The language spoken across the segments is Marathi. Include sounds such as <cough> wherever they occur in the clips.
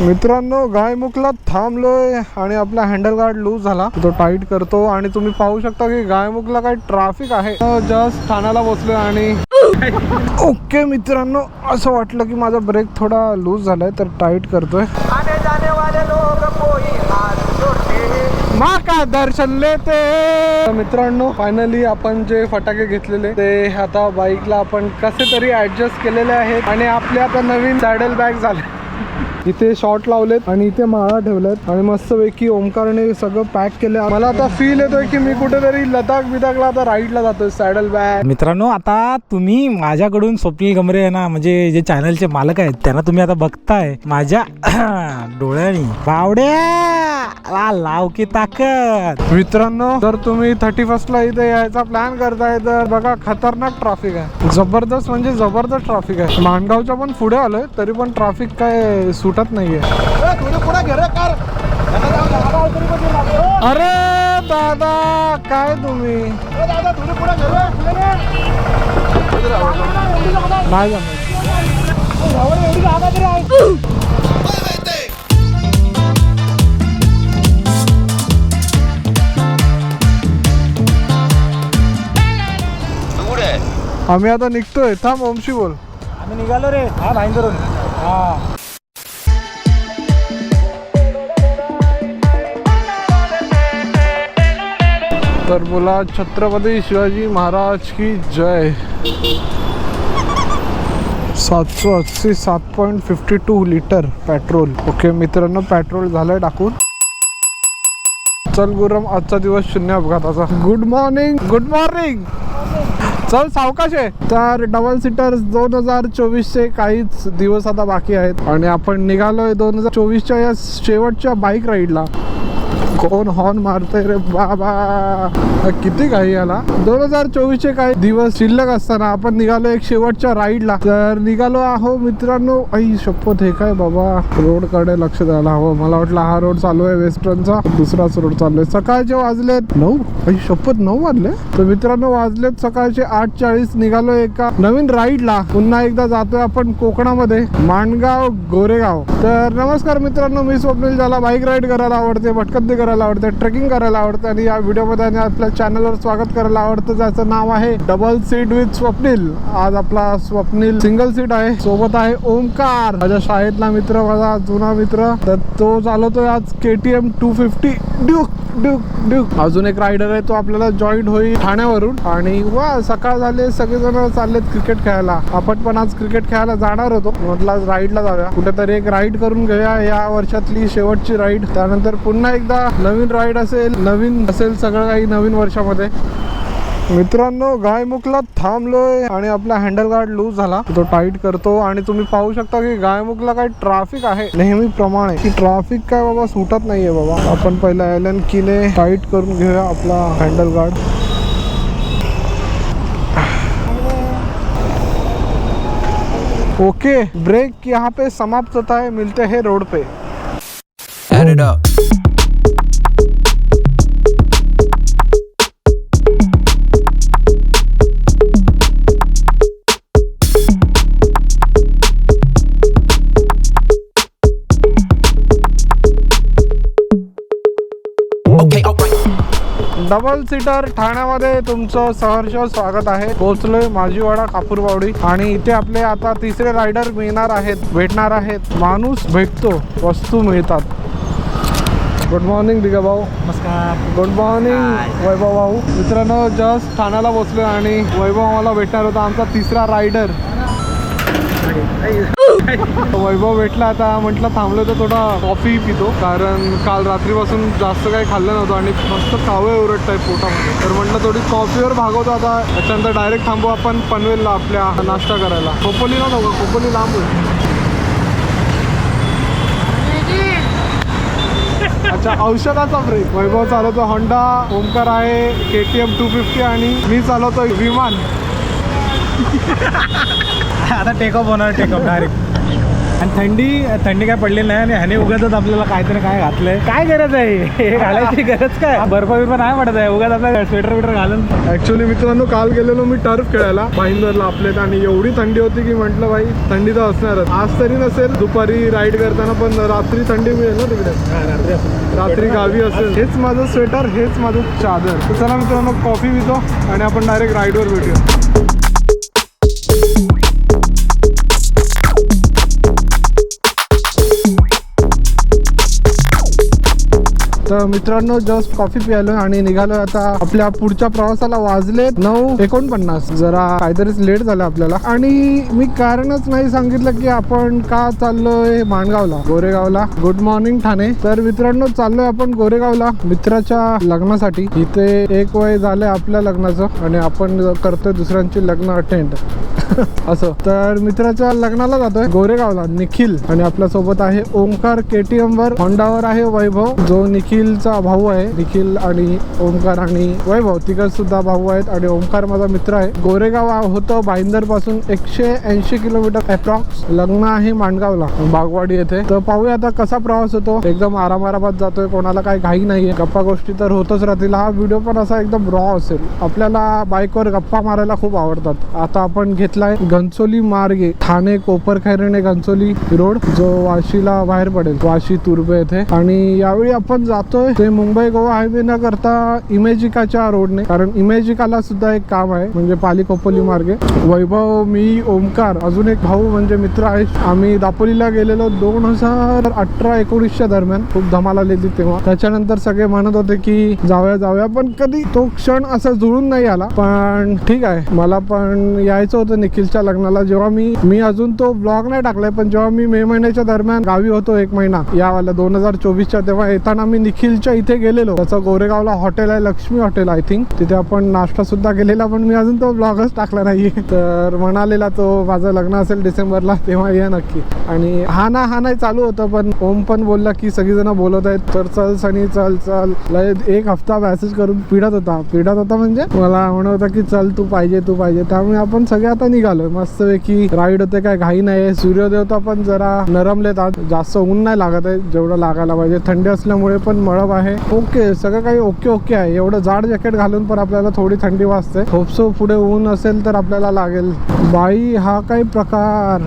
मित्रांनो गायमुखला थांबलोय आणि आपला हँडल गार्ड लूज झाला. तो टाईट करतो आणि तुम्ही पाहू शकता की गायमुखला काही ट्रॅफिक आहे. जस्ट ठाण्याला बसलोय आणि ओके मित्रांनो असं वाटलं की माझा ब्रेक थोडा लूज झालाय तर टाईट करतोय. मा का दर्शन लेते तर मित्रांनो फायनली आपण जे फटाके घेतलेले ते आता बाईकला आपण कसे तरी ऍडजस्ट केलेले आहेत आणि आपले आता नवीन सॅडल बॅग झाले. इथे शॉर्ट लावलेत आणि इथे माळा ठेवल्यात. आणि मस्तपैकी ओमकारने सगळं पॅक केलं. मला आता फील येतोय की मी कुठेतरी लदाख बिदाखला आता राईडला जातोय सॅडल बॅग मित्रांनो आता तुम्ही माझ्याकडून स्वप्नील गमरे आहे ना म्हणजे जे चॅनलचे मालक आहेत त्यांना तुम्ही आता बघताय. माझ्या <clears throat> डोळ्यानी. बावड्या! लाव की ताकद. मित्रांनो जर तुम्ही थर्टी फर्स्टला इथे यायचा प्लॅन करताय तर बघा खतरनाक ट्रॅफिक आहे. जबरदस्त म्हणजे जबरदस्त ट्रॅफिक आहे. माणगावच्या पण पुढे आलोय तरी पण ट्रॅफिक काय सुटत नाहीये. अरे दादा काय तुम्ही? नाही आम्ही आता निघतोय. थांब ओमशी बोल. आम्ही निघालो रे. हा लाईन धरून हा. तर बोला छत्रपती शिवाजी महाराज की जय? सातशे अस्सी सात point fifty two litre petrol okay मित्रांनो पेट्रोल झालंय टाकून. चल गुरम आजचा दिवस शून्य अपघाताचा. गुड मॉर्निंग गुड मॉर्निंग चल सावकाश आहे. तर डबल सीटर दोन हजार चोवीसचे काहीच दिवस आता बाकी आहेत. आणि आपण निघालोय दोन हजार चोवीसच्या या शेवटच्या बाईक राईडला कोण हॉर्न मारतय रे बाबा? किती काही याला? दोन हजार चोवीसचे काही दिवस शिल्लक असताना आपण निघालो एक शेवटच्या राईडला तर निघालो आहो मित्रांनो. आई शपथ हे काय बाबा? रोडकडे लक्ष द्यायला हवं. मला वाटलं हा रोड चालू आहे वेस्टर्नचा दुसराच रोड चालू आहे. सकाळचे वाजलेत. नऊ? आई शपथ नऊ वाजले? तर मित्रांनो वाजलेत सकाळचे आठ चाळीस निघालो एका नवीन राईडला पुन्हा एकदा जातोय आपण कोकणामध्ये. माणगाव गोरेगाव. तर नमस्कार मित्रांनो मी स्वप्नील ज्याला बाईक राईड करायला आवडते भटकंती करायला आवडते ट्रेकिंग करायला आवडते आणि या व्हिडिओमध्ये आणि आपल्या चॅनलवर स्वागत करायला आवडतं ज्याचं नाव आहे डबल सीट विथ स्वप्नील. आज आपला स्वप्नील सिंगल सीट आहे सोबत आहे ओमकार माझ्या शाळेतला मित्र माझा जुना मित्र तर तो चालवतोय आज K T M two fifty Duke Duke Duke. अजून एक रायडर आहे तो आपल्याला जॉईंट होईल ठाण्यावरून. आणि वा सकाळ झाले सगळेजण चाललेत क्रिकेट खेळायला. आपण पण आज क्रिकेट खेळायला जाणार होतो. म्हटलं आज राईडला जाऊया. कुठेतरी एक राईड करून घेऊया या वर्षातली शेवटची राईड त्यानंतर पुन्हा एकदा नवीन राईड असेल नवीन असेल सगळं काही नवीन वर्षामध्ये. मित्रांनो गायमुखला थांबलोय आणि आपला हँडल गार्ड लूज झाला. तो टाईट करतो आणि तुम्ही पाहू शकता की गायमुखला काही ट्रॅफिक आहे. नेहमीप्रमाणे की ट्रॅफिक काय बाबा सुटत नाहीये बाबा. आपण पहिला एलन किले टाईट करून घेऊया आपला हँडल गार्ड ओके ब्रेक यहाँ पे समाप्त होता है मिलते हैं रोड पे। डबल सीटर ठाण्यामध्ये तुमचं सहर्ष स्वागत आहे. पोहोचलोय माझीवाडा कापूरबावडी आणि इथे आपले आता तिसरे रायडर मिळणार आहेत भेटणार आहेत. माणूस भेटतो वस्तू मिळतात. गुड मॉर्निंग दिगा भाऊ. नमस्कार. गुड मॉर्निंग वैभव भाऊ. मित्रांनो जस्ट ठाण्याला बसलोय आणि वैभव आम्हाला भेटणार होता आमचा तिसरा रायडर वैभव भेटला आता. म्हटलं थांबलो तर थोडा कॉफी पितो. कारण काल रात्रीपासून जास्त काही खाल्लं नव्हतं आणि मस्त कावळे उरट आहे पोटामध्ये. तर म्हटलं थोडी कॉफीवर भागवतो आता. त्याच्यानंतर डायरेक्ट थांबू आपण पनवेलला आपल्या नाश्ता करायला. खोपोलीला नको खोपोली लांब आहे अच्छा औषधाचा ब्रेक वैभव चालवतो होंडा ओमकार आहे K T M two fifty आणि मी चालवतो विमान. <laughs> आता टेकअप होणार टेकअप डायरेक्ट आणि थंडी थंडी काय पडलेली नाही आणि ह्याने उगाच आपल्याला काहीतरी काय घातलंय. काय गरज आहे? हे घालायची गरज काय? बर्फ बिर्फ नाही पडत आहे. उगाच आपल्याला स्वेटर बिटर घालून. ऍक्च्युली मित्रांनो काल गेलेलो मी टर्फ खेळायला. भाईंदरला आपल्यात आणि एवढी थंडी होती की म्हटलं भाई थंडी तर असणारच. आज तरी नसेल दुपारी राईड करताना पण रात्री थंडी मिळेल ना तिकडे. रात्री गावी असेल. हेच माझं स्वेटर हेच माझं चादर. चला मित्रांनो कॉफी पितो आणि आपण डायरेक्ट राईडवर भेटूया. तर मित्रांनो जस्ट कॉफी प्यायलो आणि निघालो. आता आपल्या पुढच्या प्रवासाला वाजले नऊ एकोणपन्नास. जरा काहीतरीच लेट झालं आपल्याला. आणि मी कारणच नाही सांगितलं की आपण का चाललोय माणगावला गोरेगावला. Good morning Thane. तर मित्रांनो चाललोय आपण गोरेगावला मित्राच्या लग्नासाठी. इथे एक वय झालंय आपल्या लग्नाचं आणि आपण करतोय दुसऱ्यांची लग्न अटेंड <laughs> असं. तर मित्राच्या लग्नाला जातोय गोरेगावला निखिल. आणि आपल्यासोबत आहे ओंकार केटीएम वर होंडावर आहे वैभव. जो निखिल निखिलचा भाऊ आहे. निखिल आणि ओंकार आणि वैभव तिघ सुद्धा भाऊ आहेत आणि ओंकार माझा मित्र आहे. गोरेगाव होतं भाईंदरपासून एकशे ऐंशी किलोमीटर अप्रॉक्स लग्न आहे माणगावला बागवाडी येथे. तर पाहूया आता कसा प्रवास होतो. एकदम आराम आरामात जातोय कोणाला काही घाई नाहीये. गप्पा गोष्टी तर होतच राहतील. हा व्हिडिओ पण असा एकदम रॉ असेल. आपल्याला बाईकवर गप्पा मारायला खूप आवडतात. आता आपण घेतलाय घनसोली मार्गे ठाणे कोपरखैरणे घनसोली रोड जो वाशीला बाहेर पडेल. वाशी तुर्बे येथे. आणि यावेळी आपण जातोय. ते मुंबई गोवा हायवे न करता इमेजिकाच्या रोडने कारण इमेजिकाला सुद्धा एक काम आहे म्हणजे पाली खोपोली मार्गे. वैभव मी ओमकार अजून एक भाऊ म्हणजे मित्र आहे. आम्ही दापोलीला गेलेलो दोन हजार अठरा एकोणीसच्या दरम्यान. खूप धमाल आलेली तेव्हा. त्याच्यानंतर सगळे म्हणत होते की जाऊया जाऊया. पण कधी तो क्षण असा जुळून नाही आला. पण ठीक आहे. मला पण यायचं होतं निखिलच्या लग्नाला. जेव्हा मी मी अजून तो ब्लॉग नाही टाकलाय पण जेव्हा मी मे महिन्याच्या दरम्यान गावी होतो एक महिना यावाला दोन हजार चोवीसच्या तेव्हा येताना मी निखिलच्या इथे गेलेलो. त्याचं गोरेगावला हॉटेल आहे लक्ष्मी हॉटेल आय थिंक तिथे आपण नाश्ता सुद्धा केलेला पण मी अजून तो ब्लॉगच टाकला नाहीये. तर म्हणालेला तो माझं लग्न असेल डिसेंबरला तेव्हा ये नक्की. आणि हा ना हा नाही चालू होतं पण ओम पण बोलला की सगळीजण बोलत आहेत तर चल सनी चल चल. लय एक हफ्ता मेसेज करून पिढत होता. पिढत होता म्हणजे मला म्हणत होता की चल तू पाहिजे तू पाहिजे. त्यामुळे आपण सगळे आता निघालोय. मस्तपैकी राईड होते काय घाई नाही सूर्यदेवता पण जरा नरमलेत. जास्त ऊन नाही लागत आहे जेवढं लागायला पाहिजे. थंडी असल्यामुळे पण मळब आहे. ओके सगळं काही ओके ओके आहे. एवढं जाड जॅकेट घालून पण आपल्याला थोडी थंडी वाजते. होपसो पुढे ऊन असेल तर आपल्याला लागेल. बाई हा काही प्रकार.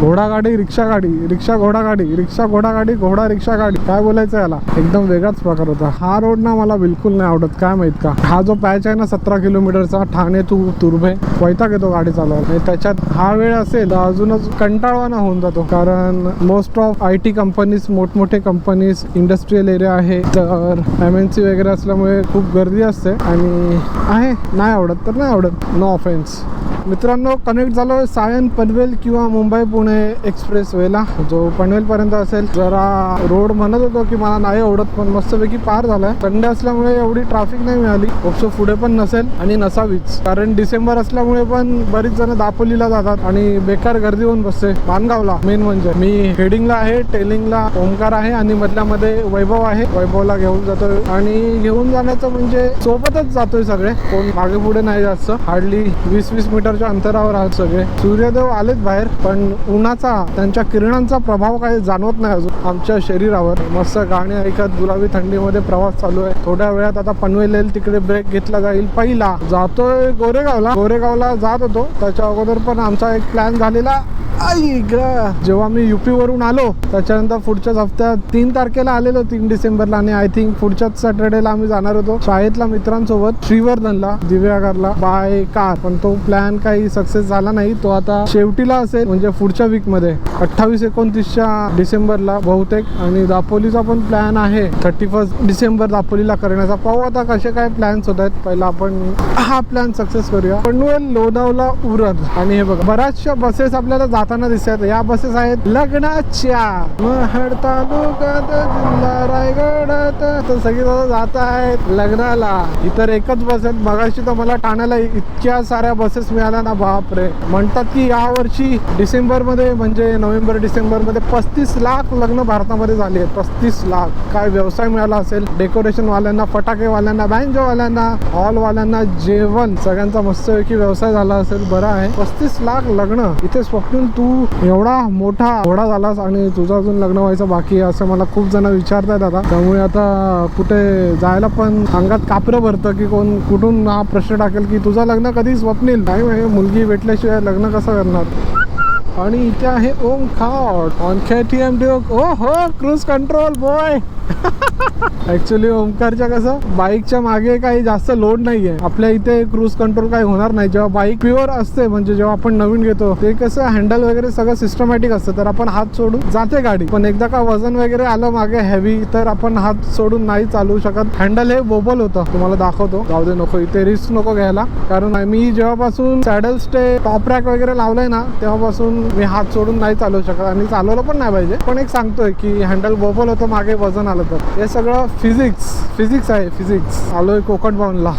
घोडागाडी रिक्षा गाडी. रिक्षा घोडागाडी रिक्षा घोडागाडी घोडा रिक्षा गाडी. काय बोलायचं याला? एकदम वेगळाच प्रकार होता. हा रोड ना मला बिलकुल नाही आवडत. काय माहीत का? हा जो पॅच आहे ना सतरा किलोमीटरचा ठाणे तू तुर्भे वैताग येतो गाडी चालवायला. त्याच्यात हा वेळ असेल तर अजूनच कंटाळवाना होऊन जातो. कारण most of I T companies मोठमोठे कंपनीज इंडस्ट्रीयल एरिया आहे. तर एम एन सी वगैरे असल्यामुळे खूप गर्दी असते. आणि आहे नाही आवडत तर नाही आवडत. नो ऑफेन्स मित्रांनो कनेक्ट झालो सायन पनवेल किंवा मुंबई पुणे एक्सप्रेस वेला. जो पनवेल पर्यंत असेल जरा रोड म्हणत होतो की मला नाही आवडत पण मस्तपैकी पार झालाय. संडे असल्यामुळे एवढी ट्रॅफिक नाही मिळाली. खूपसो पुढे पण नसेल आणि नसावीच. कारण डिसेंबर असल्यामुळे पण बरीच जण दापोलीला जातात आणि बेकार गर्दी होऊन बसते. मानगावला मेन म्हणजे. मी हेडिंगला आहे टेलिंगला ओमकार आहे आणि मधल्यामध्ये वैभव आहे. वैभवला घेऊन जातोय. आणि घेऊन जाण्याचं म्हणजे सोबतच जातोय सगळे. कोण मागे पुढे नाही जास्त. हार्डली वीस वीस मीटर मीटरच्या अंतरावर आहात सगळे. सूर्यदेव आलेत बाहेर पण उन्हाचा त्यांच्या किरणांचा प्रभाव काही जाणवत नाही अजून आमच्या शरीरावर. मस्त गाणी ऐकत गुलाबी थंडीमध्ये प्रवास चालू आहे. थोड्या वेळात आता पनवेल येईल तिकडे ब्रेक घेतला जाईल पहिला. जातोय गोरेगावला. गोरेगावला जात होतो. त्याच्या अगोदर पण आमचा एक प्लॅन झालेला. जेव्हा मी युपी वरून आलो त्याच्यानंतर पुढच्याच हप्त्यात तीन तारखेला आलेलो तीन डिसेंबरला. आणि आय थिंक पुढच्याच सॅटर्डेला आम्ही जाणार होतो. शाळेतल्या मित्रांसोबत श्रीवर्धनला दिव्यागरला बाय कार पण तो प्लॅन काही सक्सेस झाला नाही. तो आता शेवटीला असेल म्हणजे पुढच्या वीकमध्ये अठ्ठावीस एकोणतीसच्या डिसेंबरला बहुतेक. आणि दापोलीचा पण प्लॅन आहे. थर्टी फर्स्ट डिसेंबर दापोलीला करण्याचा. पाहू आता कसे काय प्लॅन्स होत आहेत. पहिला आपण हा प्लॅन सक्सेस करूया. पनवेल लोणावला उरण आणि हे बघा बऱ्याचशा बसेस आपल्याला जाताना दिसत या बसेस आहेत लग्नाच्या. महड तालुक्यात जिल्हा रायगडात. तर सगळी जात आहेत लग्नाला. इतर एकच बस आहेत. मगाशी तर मला ठाण्याला इतक्या साऱ्या बसेस मिळाल्या ना बापरे. म्हणतात की या वर्षी डिसेंबरमध्ये म्हणजे नोव्हेंबर डिसेंबरमध्ये पस्तीस लाख लग्न भारतामध्ये झाले आहेत. पस्तीस लाख. काय व्यवसाय मिळाला असेल? डेकोरेशन वाल्यांना फटाके वाल्यांना बँजो वाल्यांना हॉल वाल्यांना जेवण. सगळ्यांचा मस्तपैकी व्यवसाय झाला असेल. बरं आहे. पस्तीस लाख लग्न. इथे स्वप्नील तू एवढा मोठा घोडा झालास आणि तुझं अजून लग्न व्हायचं बाकी आहे असं मला खूप जण विचारतायत आता. त्यामुळे आता कुठे जायला पण अंगात कापरं भरतं की कोण कुठून हा प्रश्न टाकेल की तुझं लग्न कधी स्वप्नील. नाही मुलगी भेटल्याशिवाय लग्न कसं करणार? आणि इथे आहे ओम खाट. ऑन के टी एम ओ हो क्रूज कंट्रोल बॉय <laughs> ऍक्च्युली ओमकारच्या कसं बाईकच्या मागे काही जास्त लोड नाहीये. आपल्या इथे क्रूज कंट्रोल काही होणार नाही. जेव्हा बाईक प्युअर असते म्हणजे जेव्हा आपण नवीन घेतो ते कसं हँडल वगैरे सगळं सिस्टमॅटिक असतं. तर आपण हात सोडून जाते गाडी. पण एकदा का वजन वगैरे आलं मागे हेवी तर आपण हात सोडून नाही चालू शकत. हँडल हे बोबल होतं. तुम्हाला दाखवतो. जाऊ दे नको. इथे रिस्क नको घ्यायला. कारण मी जेव्हापासून सॅडल स्टे टॉप रॅक वगैरे लावलंय ना तेव्हापासून मी हात सोडून नाही चालवू शकत. आणि चालवलं पण नाही पाहिजे. पण एक सांगतोय की हँडल बोबल होतं मागे वजन आलं. तर हे सगळं फिजिक्स फिजिक्स आहे फिजिक्स आलोय कोकण बाउनला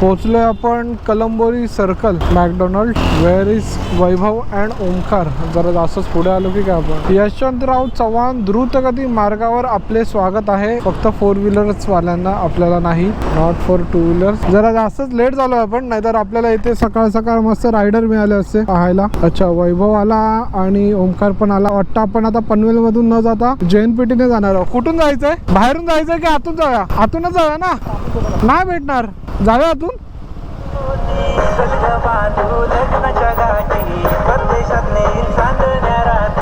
पोचलोय आपण Kalamboli circle McDonald where is Vaibhav and Omkar जरा जास्तच पुढे आलो की काय आपण? यशवंतराव चव्हाण द्रुतगती मार्गावर आपले स्वागत आहे. फक्त फोर व्हीलर्स वाल्यांना आपल्याला नाही नॉट फॉर टू व्हीलर्स जरा जास्तच लेट झालो आपण नाहीतर आपल्याला इथे सकाळ सकाळ मस्त रायडर मिळाले असते पाहायला. अच्छा वैभव आला आणि ओमकार पण आला. वाटतं आपण आता पनवेल मधून न जाता जैनपेटीने जाणार आहोत. कुठून जायचंय? बाहेरून जायचंय की आतून जाऊया? आतूनच जाऊया ना? नाही भेटणार. जाऊया आतून? होती. सजग बांधू लग्नाच्या गाठी परदेशात नेईल चांदण्या राहते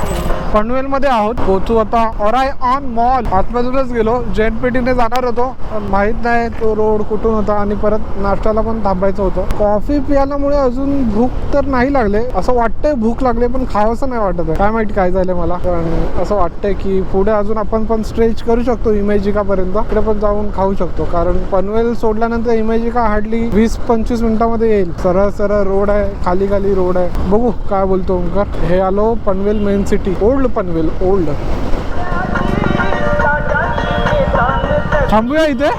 पनवेलमध्ये आहोत. पोचू आता ऑराय ऑन मॉल आतमधूनच गेलो. जैन जाणार होतो. पण माहीत नाही तो रोड कुठून होता आणि परत नाश्त्याला पण थांबायचं होतं. कॉफी पियाल्यामुळे अजून भूक तर नाही लागले. असं वाटतंय भूक लागले पण खावंसं नाही वाटत काय माहिती काय झालं मला. पण असं वाटतंय की पुढे अजून आपण पण स्ट्रेच करू शकतो इमेजिका पर्यंत तिकडे पण जाऊन खाऊ शकतो. कारण पनवेल सोडल्यानंतर इमेजिका हार्डली वीस पंचवीस मिनिटामध्ये येईल. सरळ सरळ रोड आहे. खाली खाली रोड आहे. बघू काय बोलतो ओमकार हे आलो Panvel main city old Panvel old. थांबूया इथे.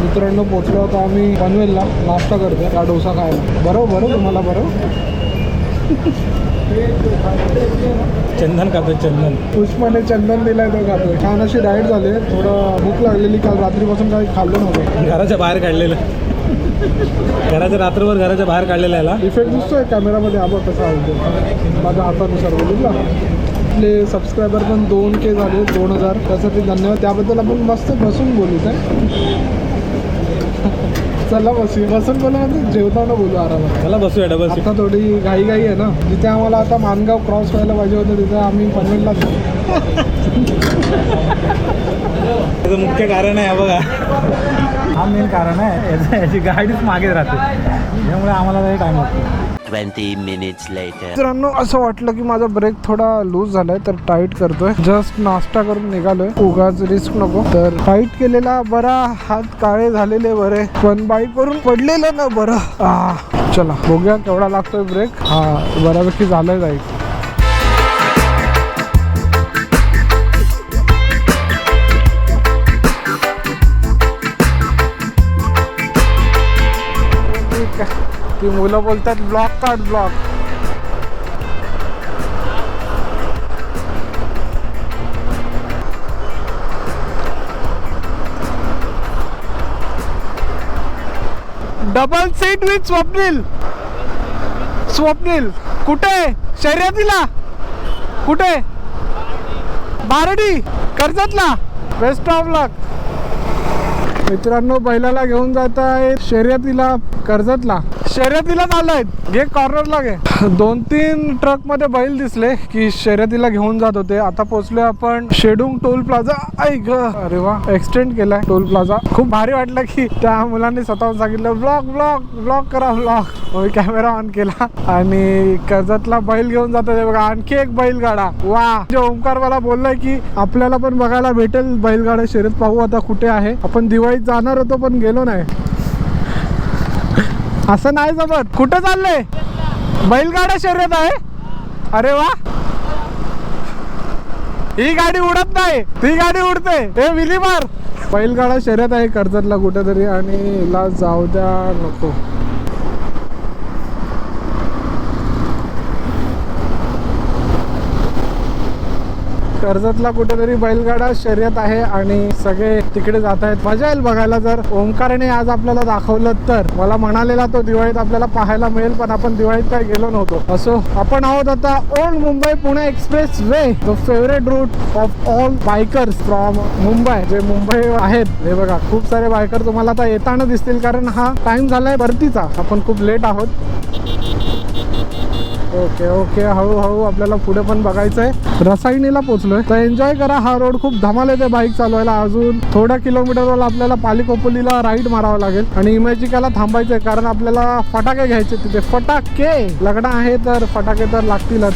मित्रांनो पोचलो होतो आम्ही पनवेलला. नाश्ता करतो हा डोसा खायला. बरोबर बरं तुम्हाला बरोबर? चंदन खातो चंदन. पुष्पाने चंदन दिलाय तो खातोय. छान अशी डाएट झाली थोडं भूक लागलेली काल रात्रीपासून काही खाल्लं नव्हतं. घराच्या बाहेर काढलेलं. घराच्या रात्रभर घराच्या बाहेर काढलेलं याला. इफेक्ट दिसतोय कॅमेरामध्ये आबा कसा आवडतो माझ्या हातानुसार बघितला आपले सबस्क्रायबर पण दोन के झाले दोन हजार. त्यासाठी धन्यवाद. त्याबद्दल आपण मस्त बसून बोलू काय चला बसूया बसून बोलू म्हणजे जेवताना बोलू आरामात. चला बसूया डबल आता थोडी घाई घाई आहे ना जिथे आम्हाला आता मानगाव क्रॉस व्हायला पाहिजे होतं तिथे आम्ही पनवेलला त्याचं मुख्य कारण आहे हा बघा. हा मेन कारण आहे याचं- याची गाडीच मागे राहते. त्यामुळे आम्हाला टाइम होतो ट्वेंटी मिनिट्स लेटर मित्रांनो असं वाटलं की माझा ब्रेक थोडा लूज झालाय तर टाईट करतोय. जस्ट नाश्ता करून निघालोय. उगाच रिस्क नको. तर टाईट केलेला बरा हात काळे झालेले बरे. पण बाईक वरून पडलेलं ना बरं. हा चला बघूया केवढा लागतोय ब्रेक हा बऱ्यापैकी झालंय बाईक ठीक आहे. ती मुलं बोलतात ब्लॉक काढ block. Double seat with Swapnil Swapnil कुठे शर्यतीला. कुठे? बारडी कर्जतला. बेस्ट ऑफ लक मित्रांनो बैलाला घेऊन जात आहे शर्यतीला कर्जतला. शर्यतीला आलायत एक कॉर्नरला घे. दोन तीन ट्रकमध्ये बैल दिसले की शर्यतीला घेऊन जात होते. आता पोहोचलो आपण शेडुंग टोल प्लाझा. ऐक अरे वा एक्सटेंड केलाय टोल प्लाझा. खूप भारी वाटलं की त्या मुलांनी स्वतःहून सांगितलं ब्लॉक ब्लॉक ब्लॉक करा ब्लॉक मी कॅमेरा ऑन केला. आणि कर्जतला बैल घेऊन जात होते. बघा आणखी एक बैलगाडा. वा. जे ओंकार मला बोललाय की आपल्याला पण बघायला भेटेल बैलगाडा. शर्यत पाहू आता कुठे आहे. आपण दिवाळीत जाणार होतो पण गेलो नाही. असं नाही जमत. कुठं चाललंय? बैलगाडा शर्यत आहे. अरे वा. ही गाडी उडत नाही. ती गाडी उडते. हे विली मार बैलगाडा शर्यत आहे कर्जतला कुठेतरी आणि हिला जाऊ द्या नको. कर्जतला कुठेतरी बैलगाडा शर्यत आहे आणि सगळे तिकडे जात आहेत. मजा येईल बघायला जर ओमकारने आज आपल्याला दाखवलं तर. मला म्हणालेला तो दिवाळीत आपल्याला पाहायला मिळेल पण आपण दिवाळीत काय गेलो नव्हतो. असो आपण आहोत आता old Mumbai Pune express way the favourite route of all bikers from Mumbai जे मुंबई आहेत हे बघा खूप सारे बायकर तुम्हाला आता येताना दिसतील कारण हा टाइम झालाय भरतीचा आपण खूप लेट आहोत. Okay okay. हळूहळू आपल्याला पुढे पण बघायचं आहे रसायनीला पोहोचलोय तर एन्जॉय करा हा रोड खूप धमाल येते बाईक चालवायला. अजून थोड्या किलोमीटरवर आपल्याला पालिकोपोलीला राईड मारावं लागेल. आणि इमॅजिकाला थांबायचंय कारण आपल्याला फटाके घ्यायचे तिथे. फटाके! लग्न आहे तर फटाके तर लागतीलच.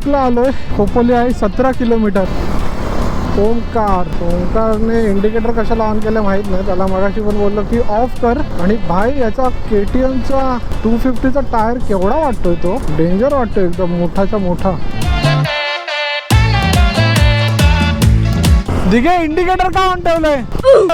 चौकला आहे खोपोली आहे सतरा किलोमीटर. ओमकार ओमकारने इंडिकेटर कशाला ऑन केलं माहीत नाही. त्याला मगाशी पण बोललो की ऑफ कर. आणि भाई याचा के टी एमचा टू फिफ्टीचा टायर केवढा वाटतोय तो? डेंजर वाटतोय एकदम मोठाच्या मोठा. दिघे इंडिकेटर का ऑन ठेवलंय?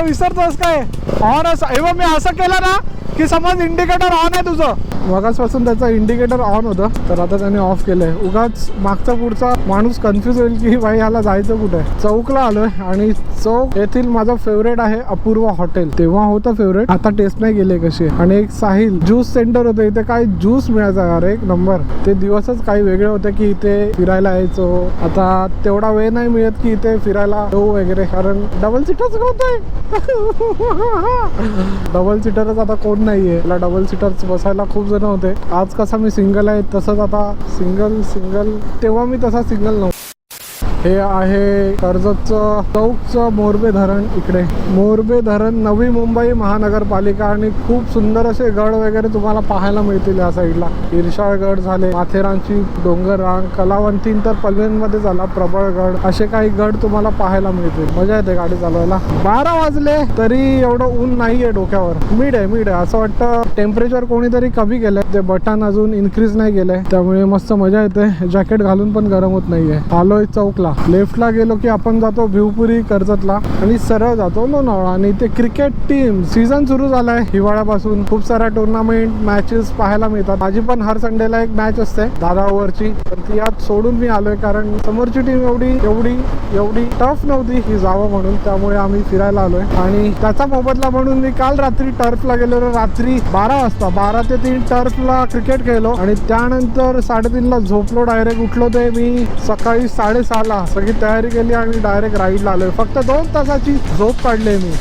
विसरतोस काय? ऑन असं हे मी असं केलं ना की समज इंडिकेटर ऑन आहे तुझं. मगासपासून त्याचा इंडिकेटर ऑन होतं तर आता त्याने ऑफ केलंय. उगाच मागचा पुढचा माणूस कन्फ्युज होईल की भाई ह्याला जायचं कुठे? चौकला आलोय आणि चौक येथील माझा फेवरेट आहे अपूर्व हॉटेल तेव्हा होतं फेवरेट आता टेस्ट नाही गेले कशी आणि एक साहिल ज्यूस सेंटर होतं. इथे काय ज्यूस मिळायचा यार एक नंबर ते दिवसच काही वेगळे होते की इथे फिरायला यायचो. आता तेवढा वेळ नाही मिळत की इथे फिरायला येऊ वगैरे. कारण डबल सीटरच होतंय. <laughs> डबल सीटरच आता कोण नाहीये. मला डबल सीटर्स बसायला खूप जण होते. आज कसा मी सिंगल आहे तसंच आता सिंगल सिंगल तेव्हा मी तसा सिंगल नव्हतो. हे आहे कर्जतचं चौकचं मोरबे धरण इकडे. मोरबे धरण नवी मुंबई महानगरपालिका आणि खूप सुंदर असे गड वगैरे तुम्हाला पाहायला मिळतील या साईडला. इर्षाळगड झाले माथेरानची डोंगर रांग कलावंतीन तर पलवेनमध्ये झाला प्रबळगड असे काही गड तुम्हाला पाहायला मिळतील. मजा येते गाडी चालवायला. बारा वाजले तरी एवढं ऊन नाहीये डोक्यावर. मिड आहे मिड आहे. असं वाटतं टेम्परेचर कोणीतरी कमी गेलंय ते बटन अजून इन्क्रीज नाही गेलंय त्यामुळे मस्त मजा येते. जॅकेट घालून पण गरम होत नाहीये. आलोय चौकला. लेफ्टला गेलो की आपण जातो भिवपुरी कर्जतला आणि सरळ जातो लोणावळा. आणि ते क्रिकेट टीम सीझन सुरू झालाय हिवाळ्यापासून. खूप साऱ्या टुर्नामेंट मॅचेस पाहायला मिळतात. माझी पण हर संडेला एक मॅच असते दादा ओव्हरची. तर ती आज सोडून मी आलोय कारण समोरची टीम एवढी एवढी एवढी टफ नव्हती ही जावं म्हणून. त्यामुळे आम्ही फिरायला आलोय. आणि त्याचा मोबदला म्हणून मी काल रात्री टर्फला गेलेलो. रात्री बारा वाजता बारा ते तीन टर्फला क्रिकेट खेळलो. आणि त्यानंतर साडेतीनला झोपलो. डायरेक्ट उठलो ते मी सकाळी साडेसहाला. सगळी तयारी केली आणि डायरेक्ट राईडला आलोय. फक्त दोन तासाची झोप काढले मी.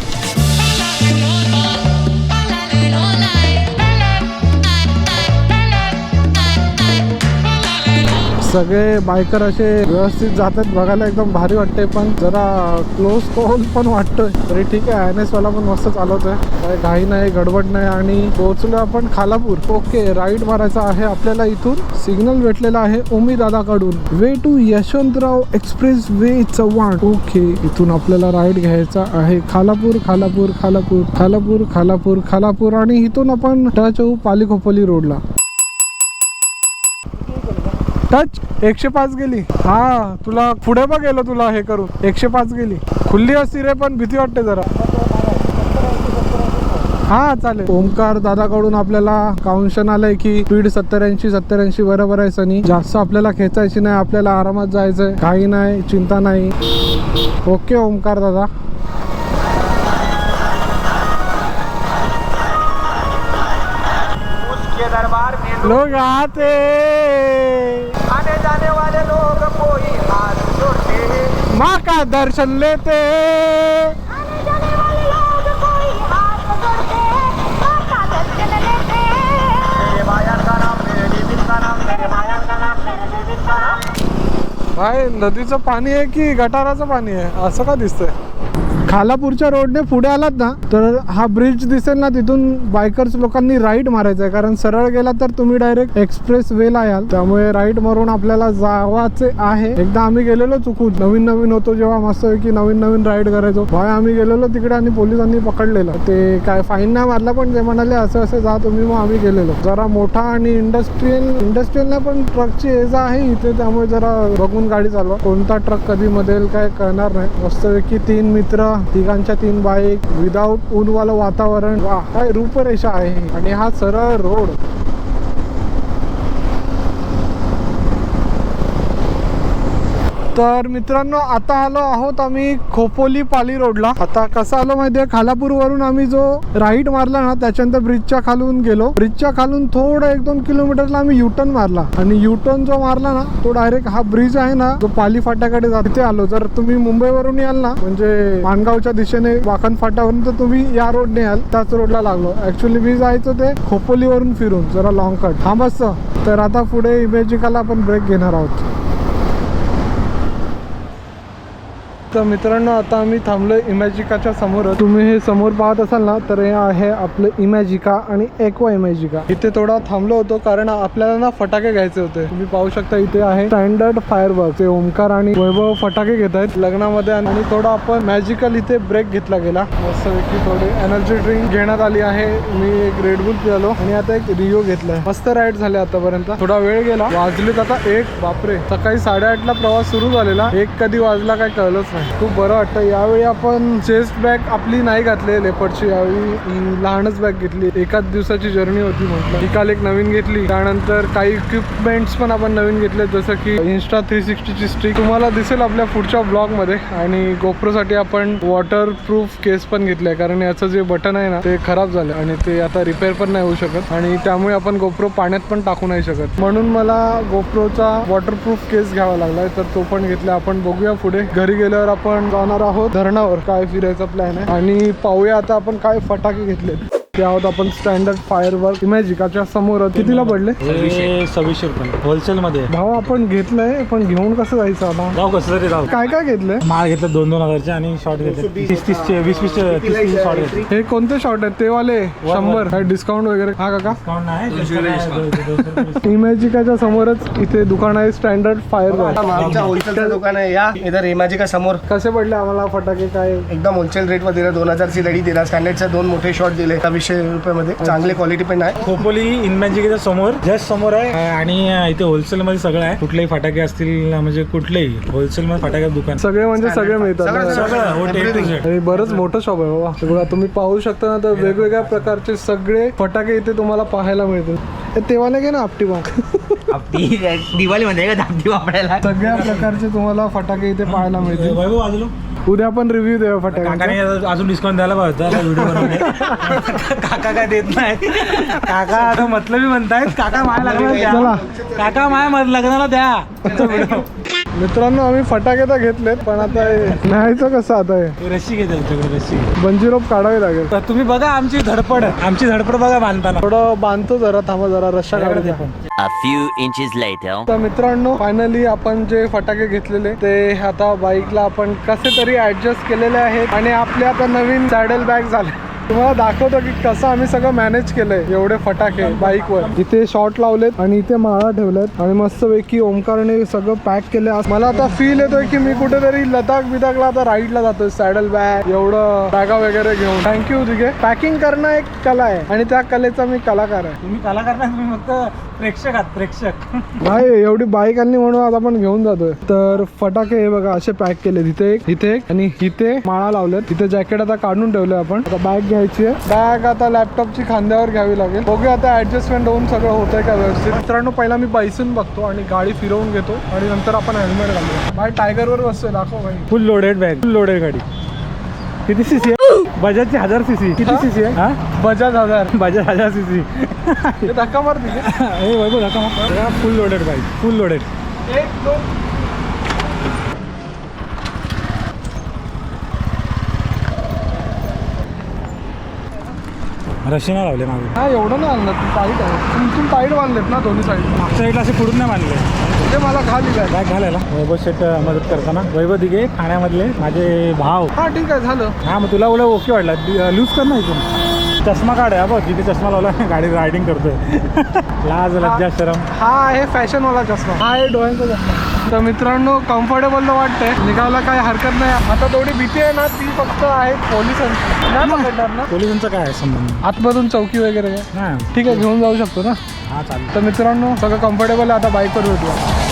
सगळे बायकर असे व्यवस्थित जातात बघायला एकदम भारी वाटते पण जरा क्लोज कॉल पण वाटतोय. तरी ठीक आहे एन एस वाला पण मस्त चालवतोय. काय घाई नाही गडबड नाही आणि पोहोचलो आपण खालापूर. ओके राईड मारायचा आहे आपल्याला इथून. सिग्नल भेटलेला आहे ओमीदादाकडून way to Yashwantrao express way Chavan. Okay इथून आपल्याला राईड घ्यायचा आहे. खालापूर खालापूर खालापूर खालापूर खालापूर खालापूर आणि इथून आपण टच होऊ पालिखोपोली रोडला टच एकशे पाच गेली. हा तुला पुढे बघ गेलो तुला हे करून. एकशे पाच गेली. खुल्ली असती रे पण भीती वाटते जरा. हा चालेल. ओमकार दादाकडून आपल्याला काउन्शन आलंय की स्पीड सत्तर ऐंशी सत्तर ऐंशी बरोबर आहे सनी. जास्त आपल्याला खेचायची नाही आपल्याला आरामात जायचंय. काही नाही चिंता नाही. ओके ओमकार दादा. दरबार लोग आते आने जाने वाले लोग कोई हाथ जोड़ते हैं। माँ का दर्शन लेते. आने जाने वाले लोग कोई हाथ जोड़ते हैं। माँ का दर्शन लेते मेरे माया का नाम मेरे देवी का नाम मेरे माया का नाम। मेरे देवी का भाई नदीचं पाणी आहे की गटाराचं पाणी आहे? असं का दिसतंय? खालापूरच्या रोडने पुढे आलात ना तर हा ब्रिज दिसेल ना तिथून बायकर्स लोकांनी राईट मारायचा आहे. कारण सरळ गेला तर तुम्ही डायरेक्ट एक्सप्रेस वेला याल. त्यामुळे राईट मारून आपल्याला जावाचे आहे. एकदा आम्ही गेलेलो चुकून. नवीन नवीन होतो जेव्हा मस्त की नवीन नवीन राईड करायचो. भाय आम्ही गेलेलो तिकडे आणि पोलिसांनी पकडलेलं. ते काय फाईन नाही मारला पण ते म्हणाले असं असं जा तुम्ही. मग आम्ही गेलेलो. जरा मोठा आणि इंडस्ट्रीयल इंडस्ट्रीयल नाही पण ट्रकची एज आहे इथे त्यामुळे जरा बघून गाडी चालवा. कोणता ट्रक कधी मधेल काय कळणार नाही. मस्तपैकी तीन मित्र तिघांच्या तीन बाईक विदाऊट ऊनवालं वातावरण. वा काय रूपरेषा आहे. आणि हा सरळ रोड तर मित्रांनो आता आलो आहोत आम्ही खोपोली पाली रोडला. आता कसं आलो माहितीये? खालापूर वरून आम्ही जो राईट मारला ना त्याच्यानंतर ब्रिजच्या खालून गेलो. ब्रिजच्या खालून थोडं एक दोन किलोमीटरला आम्ही युटर्न मारला. आणि युटर्न जो मारला ना तो डायरेक्ट हा ब्रिज आहे ना जो पाली फाट्याकडे जाते तिथे आलो. जर तुम्ही मुंबईवरून याल ना म्हणजे माणगावच्या दिशेने वाखन फाट्यावरून तर तुम्ही या रोडने याल त्याच रोडला लागलो. ऍक्च्युली मी जायचं ते खोपोलीवरून फिरून जरा लॉंग कट हा मस्त तर आता पुढे इमेजिकाला आपण ब्रेक घेणार आहोत. तर मित्रांनो आता आम्ही थांबलो इमॅजिकाच्या समोर तुम्ही हे समोर पाहत असाल ना तर हे आहे आपलं इमॅजिका आणि एक्वा इमॅजिका. इथे थोडा थांबलो होतो कारण आपल्याला ना फटाके घ्यायचे होते. तुम्ही पाहू शकता इथे आहे स्टँडर्ड फायर ते ओमकार आणि वैभव फटाके घेत आहेत लग्नामध्ये आणि थोडा आपण मॅजिकल इथे ब्रेक घेतला गेला. मस्तपैकी थोडी एनर्जी ड्रिंक घेण्यात आली आहे. मी एक रेडबुल पिलो आणि आता एक रिओ घेतलाय. मस्त राईड झाले आतापर्यंत. थोडा वेळ गेला. वाजलेत आता एक. बापरे. सकाळी साडेआठला प्रवास सुरू झालेला. एक कधी वाजला काय कळलंच नाही. खूप बरं वाटतं. यावेळी आपण चेस्ट बॅग आपली नाही घातली लेपटची यावेळी लहानच बॅग घेतली. एकाच दिवसाची जर्नी होती म्हटलं. ही काल एक नवीन घेतली. त्यानंतर काही इक्विपमेंट्स पण आपण नवीन घेतले जसं की इन्स्टा थ्री सिक्स्टीची स्ट्रीक तुम्हाला दिसेल आपल्या पुढच्या ब्लॉगमध्ये आणि गोप्रोसाठी आपण वॉटर प्रूफ केस पण घेतले कारण याचं जे बटन आहे ना ते खराब झालं. आणि ते आता रिपेअर पण नाही होऊ शकत. आणि त्यामुळे आपण गोप्रो पाण्यात पण टाकू नाही शकत. म्हणून मला गोप्रोचा वॉटरप्रूफ केस घ्यावा लागलाय. तर तो पण घेतला. आपण बघूया पुढे. घरी गेल्यावर आपण जाणार आहोत धरणावर. काय फिरायचा प्लॅन आहे? आणि पाहूया आता आपण काय फटाके घेतलेत. ते आहोत आपण स्टँडर्ड फायर वर्क इमॅजिकाच्या समोर कितीला पडले? हे सव्वीसशे. रुपये. होलसेल मध्ये. भाऊ आपण घेतलंय पण घेऊन कसं जायचं आता? जाऊ कसं तरी जाऊ. काय काय घेतलंय? माळ घेतलं दोन दोन हजारचे आणि शॉर्ट घेतले. तीस तीसचे वीस वीस तीस तीस शॉर्ट घेतले. हे कोणते शॉट आहेत? ते वाले शंभर. काय डिस्काउंट वगैरे? हा काका? नाही. इमॅजिकाच्या समोरच इथे दुकान आहे स्टँडर्ड फायर वर्क आमच्या होलसेलचं दुकान आहे या. इधर इमाजी का समोर. कसे पडले आम्हाला फटाके? काय? एकदम होलसेल रेटमध्ये दिला. दोन हजारची लढी दिला. स्टँडर्डचे दोन मोठे शॉट दिले. सव्वीसशे रुपयामध्ये. चांगले क्वालिटी पण आहे. खोपोली इनमॅजिकच्या समोर जस्ट समोर आहे आणि इथे होलसेल मध्ये सगळं आहे. कुठलेही फटाके असतील म्हणजे कुठलेही होलसेल मध्ये फटाके दुकान. सगळे म्हणजे सगळे मिळतात सगळं- ना? सगळं हो. आणि बरंच मोठं शॉप आहे बाबा बघा तुम्ही पाहू शकता ना तर वेगवेगळ्या प्रकारचे सगळे फटाके इथे तुम्हाला पाहायला मिळतील. हे तेवाले घे ना आपटी बाग का धापटी वापरायला? सगळ्या प्रकारचे तुम्हाला फटाके इथे पाहायला मिळतील. उद्या पण रिव्ह्यू देऊ फटाके. काकाने अजून डिस्काउंट द्यायला पाहिजे व्हिडिओ बनवले. काका काय देत नाही. काका आता मतलबी म्हणतायत काका माया लग्नाला चला. द्या काका माया मत- लग्नाला द्या. मित्रांनो आम्ही फटाके तर घेतलेत पण आता हे न्यायचं कसं आता हे? रस्सी घेते तुमच्याकडे रस्सी बंजी रोप काढावी लागेल. तर तुम्ही बघा आमची धडपड. आमची धडपड बघा बांधताना. थोडं बांधतो जरा थांबा जरा रश्या माझ्याकडे काढतो दे पण. A few inches later. तर मित्रांनो फायनली आपण जे फटाके घेतलेले ते आता बाईकला आपण कसे तरी ऍडजस्ट केलेले आहेत आणि आपले आता नवीन सॅडल बॅग झाले तुम्हाला दाखवतो की कसं आम्ही सगळं मॅनेज केलंय एवढे फटाके बाईकवर. इथे शॉर्ट लावलेत आणि इथे माळा ठेवल्यात. आणि मस्तपैकी ओमकारने सगळं पॅक केले मला आता फील येतोय की मी कुठेतरी लदाख बिदाखला आता राईडला जातोय सॅडल बॅग एवढं बॅगा वगैरे घेऊन. थँक्यू दिघे. पॅकिंग करणं एक कला आहे. आणि त्या कलेचा मी कलाकार आहे. तुम्ही कलाकार नाही तुम्ही फक्त प्रेक्षक आहात प्रेक्षक. भाई एवढी बाईक आणली म्हणून आता आपण घेऊन जातोय. तर फटाके हे बघा असे पॅक केले तिथे एक इथे एक आणि इथे माळा लावल्यात तिथे जॅकेट आता काढून ठेवलंय आपण. आता बॅग घ्यायची आहे. बॅग आता लॅपटॉपची खांद्यावर घ्यावी लागेल. बघूया आता ऍडजस्टमेंट होऊन सगळं होतंय का व्यवस्थित? मित्रांनो पहिला मी बैसून बघतो आणि गाडी फिरवून घेतो आणि नंतर आपण हेल्मेट घालतो भाई टायगर वर बसतोय दाखव भाई. Full loaded bag full loaded गाडी. किती सी सी आहे? बजाजची हजार सी सी किती सीसी आहे? हा? बजाज हजार. बजाज हजार सी सी हे धक्का मार तिथे हे वैभव दाखवा full loaded bike full loaded एक दोन रशिना लावले मागे. हा एवढं नाही आणलं तू टाईट आहे. तुमतून टाईट बांधलेत ना दोन्ही साईड मागच्या साईडला असे पुढून नाही बांधले. ते मला खाली काय बॅग घालायला? वैभव शेट मदत करताना. वैभव दिघे ठाण्यामधले माझे भाव. हा ठीक आहे झालं. हा मग तुला उलट ओके वाटला. लूज कर ना इथून. चष्मा काढ हा बघ जिथे चष्मा लावला <laughs> गाडी रायडिंग करतोय. <laughs> लाज लज्जा शरम. हा आहे फॅशनवाला चष्मा. हा आहे डोळ्यांचा चष्मा. तर मित्रांनो कम्फर्टेबल वाटतंय. निघायला काही हरकत नाही. आता तेवढी भीती आहे ना ती फक्त आहे पोलिसांची. नाही पकडणार ना? पोलिसांचा काय संबंध? आतमधून चौकी वगैरे ठीक आहे घेऊन जाऊ शकतो ना? हा चालेल. तर मित्रांनो सगळं कम्फर्टेबल आहे आता बाईकवर भेटूया.